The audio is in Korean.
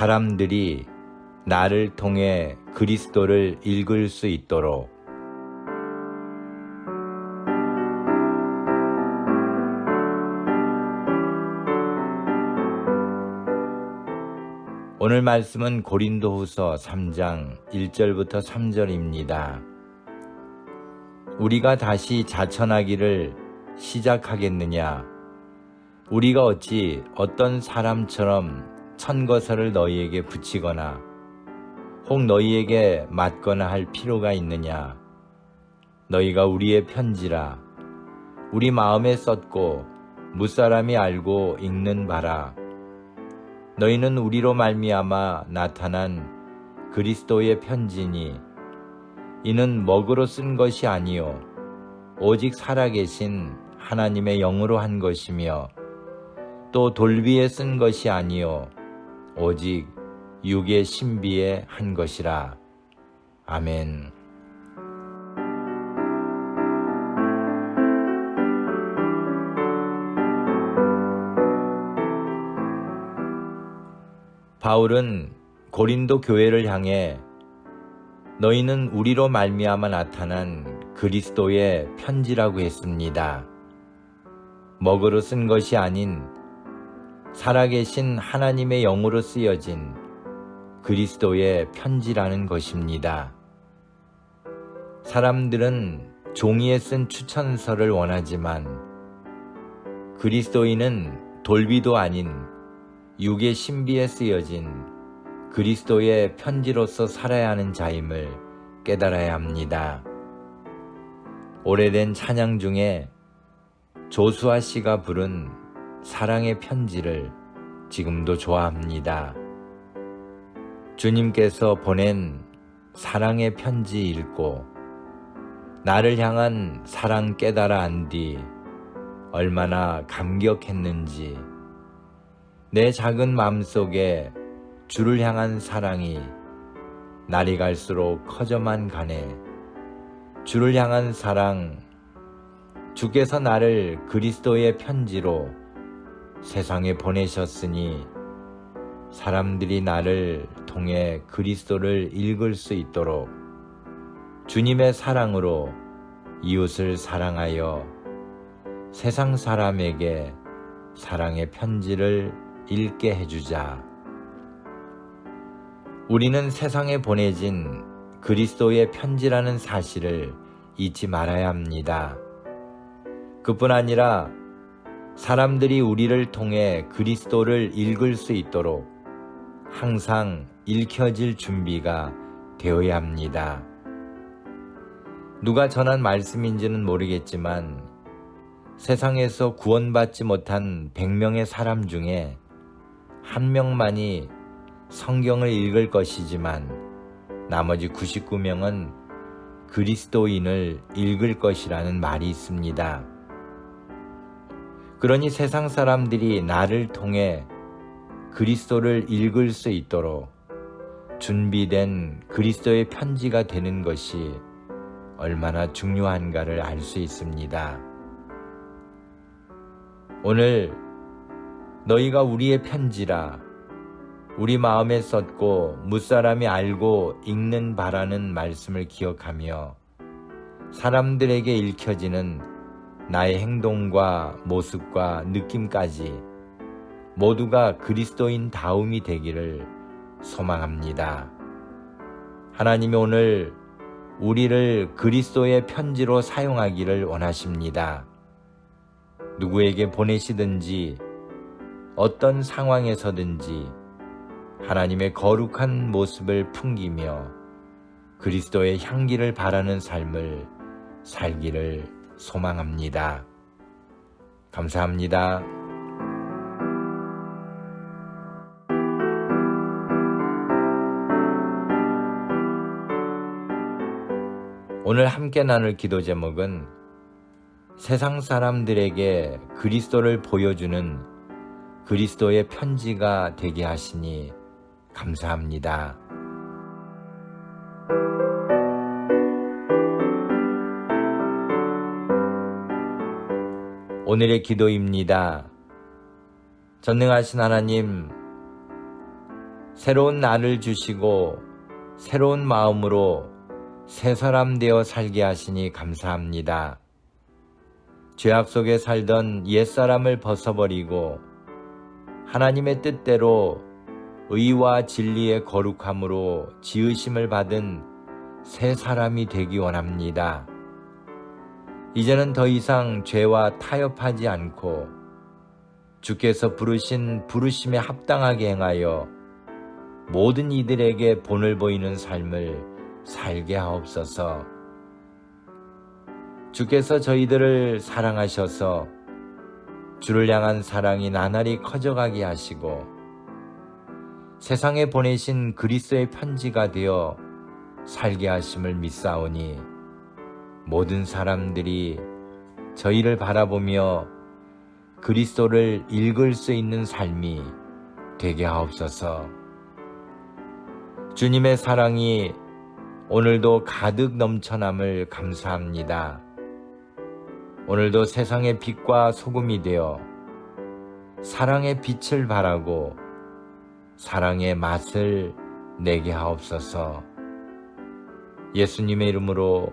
사람들이 나를 통해 그리스도를 읽을 수 있도록 오늘 말씀은 고린도후서 3장 1절부터 3절입니다. 우리가 다시 자천하기를 시작하겠느냐? 우리가 어찌 어떤 사람처럼 천거설을 너희에게 붙이거나 혹 너희에게 맞거나 할 필요가 있느냐? 너희가 우리의 편지라 우리 마음에 썼고 무사람이 알고 읽는 바라. 너희는 우리로 말미암아 나타난 그리스도의 편지니 이는 먹으로 쓴 것이 아니요 오직 살아계신 하나님의 영으로 한 것이며 또 돌비에 쓴 것이 아니요 오직 육의 신비에 한 것이라 아멘. 바울은 고린도 교회를 향해 너희는 우리로 말미암아 나타난 그리스도의 편지라고 했습니다. 먹으로 쓴 것이 아닌 살아계신 하나님의 영으로 쓰여진 그리스도의 편지라는 것입니다. 사람들은 종이에 쓴 추천서를 원하지만 그리스도인은 돌비도 아닌 육의 신비에 쓰여진 그리스도의 편지로서 살아야 하는 자임을 깨달아야 합니다. 오래된 찬양 중에 조수아 씨가 부른 사랑의 편지를 지금도 좋아합니다. 주님께서 보낸 사랑의 편지 읽고 나를 향한 사랑 깨달아 안 뒤 얼마나 감격했는지 내 작은 마음속에 주를 향한 사랑이 날이 갈수록 커져만 가네. 주를 향한 사랑, 주께서 나를 그리스도의 편지로 세상에 보내셨으니 사람들이 나를 통해 그리스도를 읽을 수 있도록 주님의 사랑으로 이웃을 사랑하여 세상 사람에게 사랑의 편지를 읽게 해주자. 우리는 세상에 보내진 그리스도의 편지라는 사실을 잊지 말아야 합니다. 그뿐 아니라 사람들이 우리를 통해 그리스도를 읽을 수 있도록 항상 읽혀질 준비가 되어야 합니다. 누가 전한 말씀인지는 모르겠지만 세상에서 구원받지 못한 100명의 사람 중에 한 명만이 성경을 읽을 것이지만 나머지 99명은 그리스도인을 읽을 것이라는 말이 있습니다. 그러니 세상 사람들이 나를 통해 그리스도를 읽을 수 있도록 준비된 그리스도의 편지가 되는 것이 얼마나 중요한가를 알 수 있습니다. 오늘 너희가 우리의 편지라 우리 마음에 썼고 무사람이 알고 읽는 바라는 말씀을 기억하며 사람들에게 읽혀지는 나의 행동과 모습과 느낌까지 모두가 그리스도인 다움이 되기를 소망합니다. 하나님이 오늘 우리를 그리스도의 편지로 사용하기를 원하십니다. 누구에게 보내시든지 어떤 상황에서든지 하나님의 거룩한 모습을 풍기며 그리스도의 향기를 바라는 삶을 살기를 소망합니다. 감사합니다. 오늘 함께 나눌 기도 제목은 세상 사람들에게 그리스도를 보여주는 그리스도의 편지가 되게 하시니 감사합니다. 오늘의 기도입니다. 전능하신 하나님, 새로운 날을 주시고 새로운 마음으로 새 사람 되어 살게 하시니 감사합니다. 죄악 속에 살던 옛사람을 벗어버리고 하나님의 뜻대로 의와 진리의 거룩함으로 지으심을 받은 새 사람이 되기 원합니다. 이제는 더 이상 죄와 타협하지 않고 주께서 부르신 부르심에 합당하게 행하여 모든 이들에게 본을 보이는 삶을 살게 하옵소서. 주께서 저희들을 사랑하셔서 주를 향한 사랑이 나날이 커져가게 하시고 세상에 보내신 그리스도의 편지가 되어 살게 하심을 믿사오니 모든 사람들이 저희를 바라보며 그리스도를 읽을 수 있는 삶이 되게 하옵소서. 주님의 사랑이 오늘도 가득 넘쳐남을 감사합니다. 오늘도 세상의 빛과 소금이 되어 사랑의 빛을 발하고 사랑의 맛을 내게 하옵소서. 예수님의 이름으로